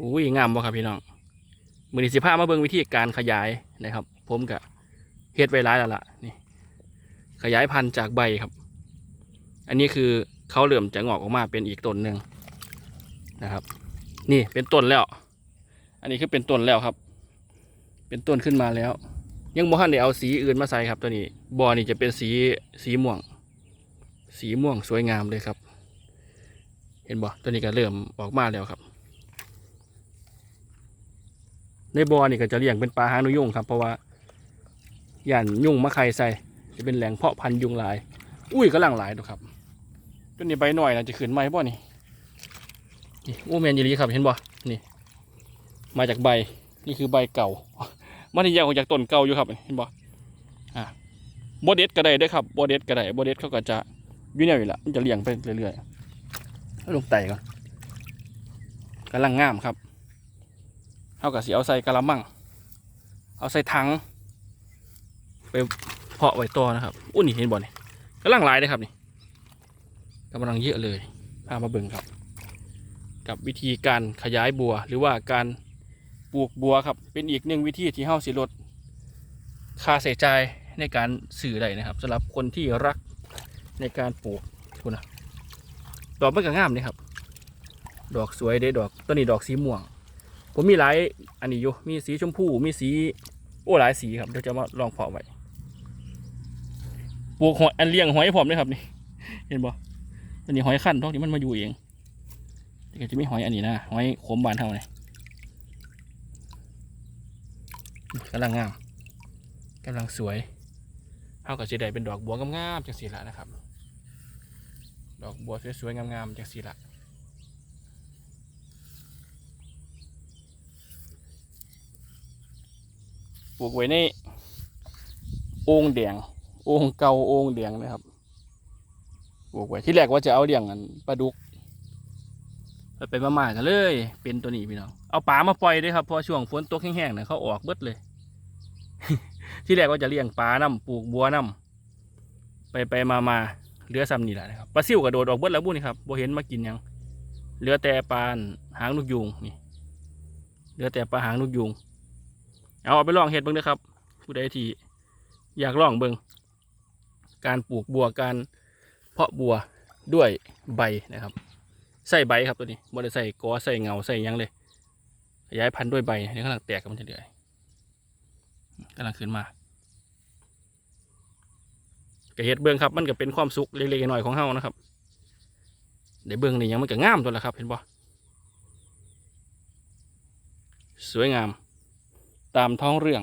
อุ้ยงามบ่ครับพี่น้องมือนีสิพามาเบิ่งวิธีการขยายนะครับ ผมกับเฮ็ดไว้หลายแล้วล่ะนี่ ขยายพันธุ์จากใบครับ อันนี้คือเขาเริ่มจะงอกออกมาเป็นอีกต้นหนึ่งนะครับ นี่เป็นต้นแล้ว อันนี้คือเป็นต้นแล้วครับ เป็นต้นขึ้นมาแล้ว ยังบ่ทันได้เอาสีอื่นมาใส่ครับตัวนี้บอนี่จะเป็นสีสีม่วง สีม่วงสวยงามเลยครับ เห็นบ่ตัวนี้ก็เริ่มออกมาแล้วครับ ในบ่อนี่ก็จะเลี้ยงเป็นปลาหางนกยุงครับเพราะว่าย่านยุงมะไข่ใส่จะเป็นแหล่งเพาะพันธุ์ยุงลาย อุ้ยกำลังหลายดูครับตัวนี้ใบหน่อยนะจะขึ้นไหมบ่นี่นี่อู้แมนยีรีครับเห็นบ่นี่ มาจากใบนี่คือใบเก่ามันที่แยกออกจากต้นเก่าอยู่ครับเห็นบ่อะโบเด็ดก็ได้ด้วยครับโบเด็ดก็ได้โบเด็ดเขาก็จะยุ่แนวอยู่ละมันจะเลี้ยงไปเรื่อยๆลงไต่ก่อนกำลังงามครับ เขากับสีเอาใส่กะละมัง เอาใส่ถัง ไปเพาะไว้ต่อนะครับอุ้ยนี่เห็นบ่นี่กำลังหลายเลยครับนี่กำลังเยอะเลยพามาเบิ่งครับ กับวิธีการขยายบัว หรือว่าการปลูกบัวครับ เป็นอีกหนึ่งวิธีที่เฮาสิลดค่าใช้จ่ายในการสื่อได้นะครับสำหรับคนที่รักในการปลูกคุณนะดอกมันก็งามเลยครับ ดอกสวยเด้ดอกต้นนี้ดอกสีม่วง ผมมีหลายอันนี้อยู่ มีสีชมพู มีสี โอ้หลายสีครับ เดี๋ยวจะมาลองเพาะไว้ ปลูกหอยอันเลี้ยงหอยผมด้วยครับนี่ เห็นบ่อันนี้หอยขั้นท้องที่มันมาอยู่เองก็จะมีหอยอันนี้นะ หอยขมบานเท่านี่กำลังงามกำลังสวยเท่ากับสีใดเป็นดอกบัวงามๆจากสีละนะครับ ดอกบัวสวยๆงามๆจากสีละ ปลูกไว้ในโอ่งแดงโอ่งเก่าโอ่งแดงนะครับปลูกไว้ที่แรกว่าจะเอาเลี้ยงอันปลาดุกไปไปมาๆกันเลย เป็นตัวนี้พี่น้องเอาปลามาปล่อยด้วยครับพอช่วงฝนตกแห้งๆเนี่ยเขาออกเบิดเลย ที่แรกว่าจะเลี้ยงปลาน้ำปลูกบัวน้ำไปไปมามาเหลือซ้ำนี่แหละนะครับปลาซิวกระโดดออกเบิดแล้วบุ้นี่ครับบ่เห็นมากินยังเหลือแต่ปลาหางนกยูงนี่เหลือแต่ปลาหางนกยูง เอาเอาไปลองเห็ดเบิ่งเด้อครับ ผู้ใดที่อยากลองเบิ่งการปลูกบัวการเพาะบัวด้วยใบนะครับใส่ใบครับตัวนี้บ่ได้ใส่กอใส่เงาใส่ยังเลยขยายพันธุ์ด้วยใบนี่กำลังแตกกันมันจะเดือยกำลังขึ้นมาก็เฮ็ดเบื้องครับ มันก็เป็นความสุขเล็กๆน้อยของเฮานะครับได้เบื้องนี่ยังมันก็งามตัวละครับ เห็นบ่สวยงาม ตามท้องเรื่อง